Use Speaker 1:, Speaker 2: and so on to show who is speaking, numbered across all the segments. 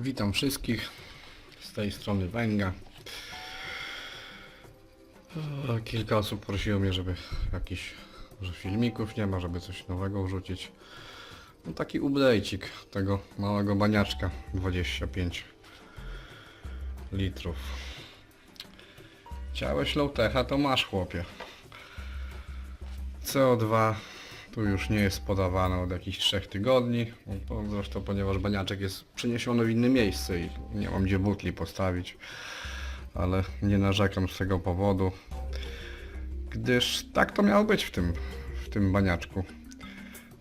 Speaker 1: Witam wszystkich z tej strony Węga. E, Kilka osób prosiło mnie, żeby jakiś, że filmików nie ma, żeby coś nowego wrzucić. No taki update'ik tego małego baniaczka 25 litrów. Chciałeś low-techa, to masz chłopie. CO2 tu już nie jest podawane od jakichś trzech tygodni. No Zresztą ponieważ baniaczek jest przeniesiony w inne miejsce i nie mam gdzie butli postawić. Ale nie narzekam z tego powodu. Gdyż tak to miało być w tym, w tym baniaczku.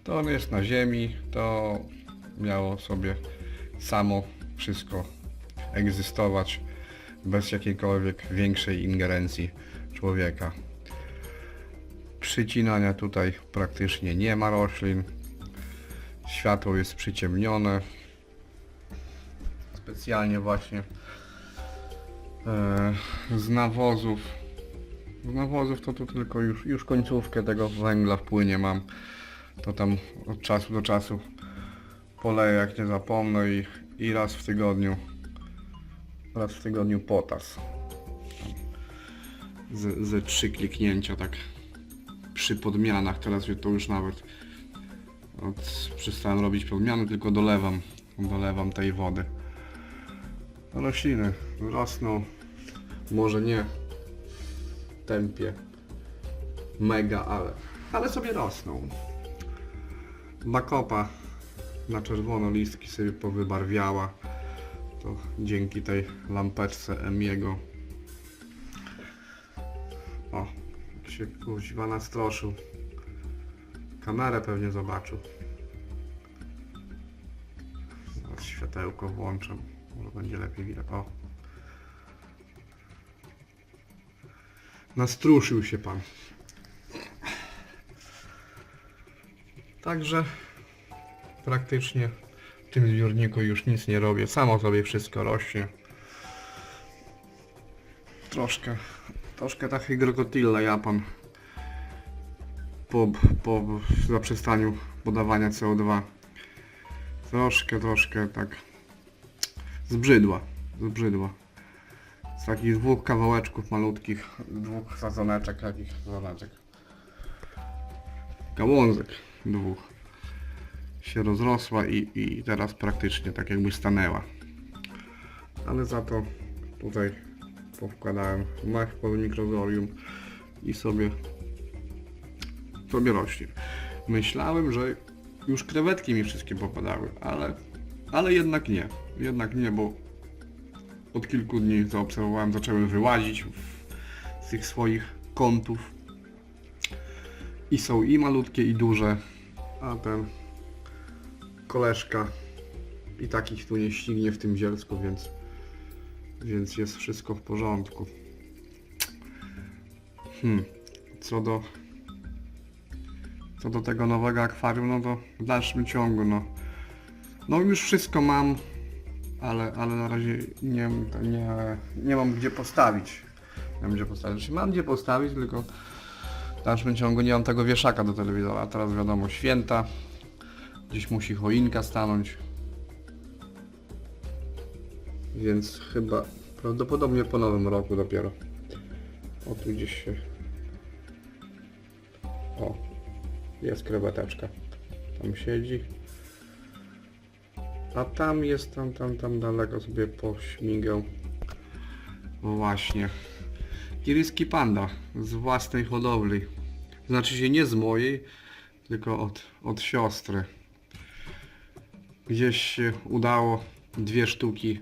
Speaker 1: To on jest na ziemi, to miało sobie samo wszystko egzystować bez jakiejkolwiek większej ingerencji człowieka. Przycinania tutaj praktycznie nie ma roślin. Światło jest przyciemnione. Specjalnie właśnie e, z nawozów. Z nawozów to tu tylko już, już końcówkę tego węgla w płynie mam. To tam od czasu do czasu poleję jak nie zapomnę i, i raz w tygodniu raz w tygodniu potas. Z, ze trzy kliknięcia tak przy podmianach. Teraz to już nawet od, przestałem robić podmiany, tylko dolewam, dolewam tej wody. Rośliny rosną, może nie w tempie mega, ale, ale sobie rosną. Bakopa na czerwono listki sobie powybarwiała. To dzięki tej lampeczce Emiego. Się kuźwa nastroszył. Kamerę pewnie zobaczył. Zaraz światełko włączę. Może będzie lepiej widać. O. Nastruszył się pan. Także praktycznie w tym zbiorniku już nic nie robię. Samo sobie wszystko rośnie. Troszkę Troszkę ta hygrokotilla Japan po, po zaprzestaniu podawania CO2 troszkę, troszkę tak zbrzydła, zbrzydła. Z takich dwóch kawałeczków malutkich, dwóch sadzoneczek, takich sadzoneczek. Gałązek dwóch się rozrosła i, i teraz praktycznie tak jakby stanęła. Ale za to tutaj powkładałem mach pod mikrozorium i sobie sobie rośnie. Myślałem, że już krewetki mi wszystkie popadały, ale, ale jednak nie. Jednak nie, bo od kilku dni zaobserwowałem, zaczęły wyłazić w, z tych swoich kątów. I są i malutkie, i duże, a ten koleżka i takich tu nie ścignie w tym zielsku, więc więc jest wszystko w porządku. Hmm. Co do co do tego nowego akwarium, no to w dalszym ciągu, no no już wszystko mam, ale, ale na razie nie, nie, nie mam gdzie postawić. Nie mam gdzie postawić. Znaczy, mam gdzie postawić, tylko w dalszym ciągu nie mam tego wieszaka do telewizora. A teraz wiadomo, święta, gdzieś musi choinka stanąć. Więc chyba prawdopodobnie po nowym roku dopiero. O tu gdzieś się. O, jest kreweteczka. Tam siedzi. A tam jest, tam, tam, tam daleko sobie pośmigał. O właśnie. Kiriski panda z własnej hodowli. Znaczy się nie z mojej, tylko od, od siostry. Gdzieś się udało dwie sztuki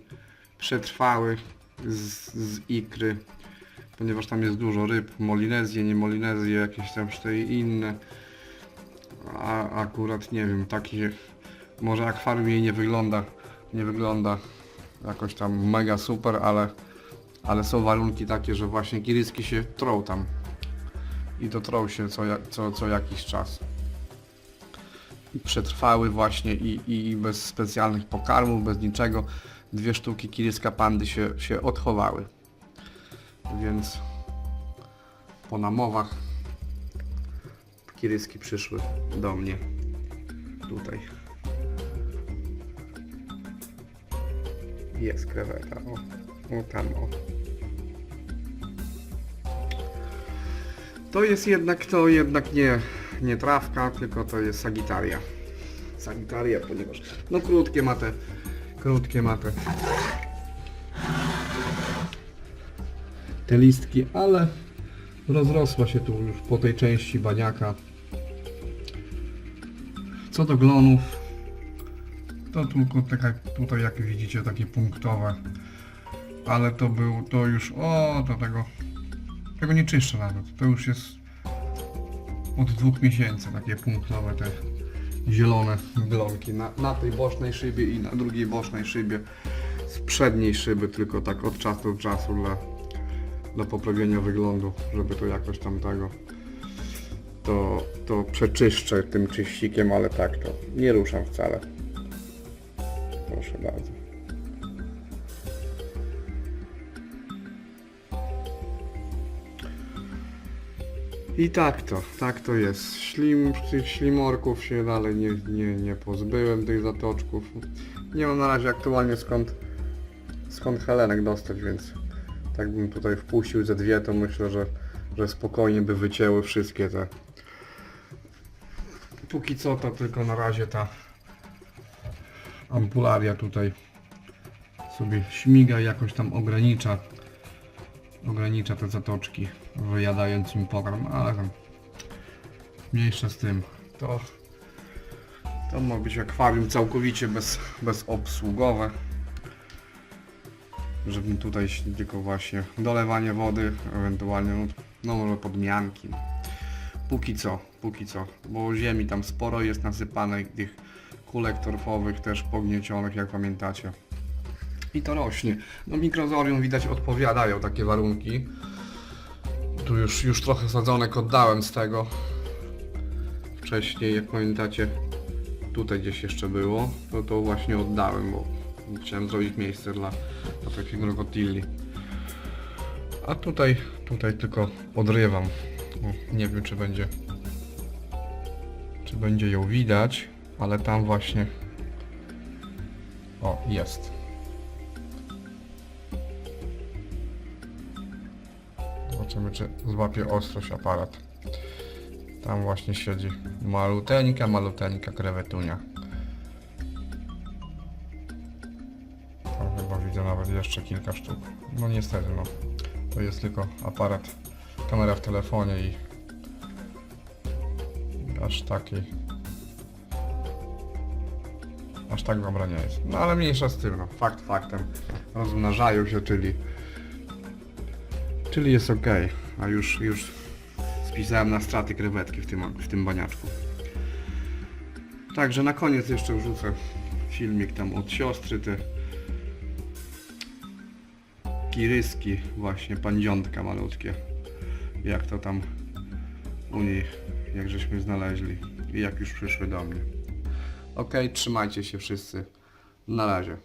Speaker 1: przetrwały z, z ikry, ponieważ tam jest dużo ryb, molinezje, nie molinezje, jakieś tam cztery inne. A akurat nie wiem, takie może akwarium jej nie wygląda, nie wygląda jakoś tam mega super, ale, ale są warunki takie, że właśnie kiryski się trą tam i to trą się co, co, co jakiś czas. I przetrwały właśnie i, i bez specjalnych pokarmów, bez niczego. Dwie sztuki kiryska pandy się, się odchowały. Więc po namowach kiryski przyszły do mnie tutaj. Jest kreweta, o. O tam, o. To jest jednak, to jednak nie, nie trawka, tylko to jest sagitaria. Sagitaria, ponieważ, no krótkie ma te, krótkie ma te, listki, ale rozrosła się tu już po tej części baniaka. Co do glonów, to tylko taka, tutaj jak widzicie takie punktowe. Ale to był, to już, o, do tego, tego nie czyszczę nawet. To już jest od dwóch miesięcy takie punktowe te zielone glonki. Na, na tej bocznej szybie i na drugiej bocznej szybie. Z przedniej szyby tylko tak od czasu do czasu dla, dla poprawienia wyglądu, żeby to jakoś tam tego to, to przeczyszczę tym czyścikiem, ale tak to nie ruszam wcale. Proszę bardzo. I tak to, tak to jest. Ślim, tych ślimorków się dalej nie, nie, nie pozbyłem, tych zatoczków. Nie mam na razie aktualnie skąd, skąd Helenek dostać, więc tak bym tutaj wpuścił ze dwie, to myślę, że, że spokojnie by wycięły wszystkie te. Póki co to tylko na razie ta ampularia tutaj sobie śmiga jakoś tam ogranicza ogranicza te zatoczki wyjadając im pokarm, ale mniejsza z tym to to ma być akwarium całkowicie bez, bezobsługowe żebym tutaj tylko właśnie dolewanie wody ewentualnie no, no może podmianki. Póki co, póki co, bo ziemi tam sporo jest nasypanej tych kulek torfowych też pogniecionych jak pamiętacie i to rośnie. No mikrozorium widać odpowiadają takie warunki. Tu już, już trochę sadzonek oddałem z tego. Wcześniej, jak pamiętacie, tutaj gdzieś jeszcze było, to to właśnie oddałem, bo chciałem zrobić miejsce dla, dla takiego rogotilli. A tutaj, tutaj tylko odrywam. O, nie wiem czy będzie, czy będzie ją widać, ale tam właśnie, o jest. Zobaczymy, czy złapie ostrość aparat. Tam właśnie siedzi maluteńka, maluteńka krewetunia. Tam chyba widzę nawet jeszcze kilka sztuk. No niestety, no. To jest tylko aparat, kamera w telefonie i aż takiej aż tak dobra nie jest. No ale mniejsza z tym, no. Fakt faktem. Rozmnażają się, czyli Czyli jest ok, a już, już spisałem na straty krewetki w tym, w tym baniaczku. Także na koniec jeszcze wrzucę filmik tam od siostry, te kiryski, właśnie pandziątka malutkie. Jak to tam u niej, jak żeśmy znaleźli i jak już przyszły do mnie. Ok, trzymajcie się wszyscy. Na razie.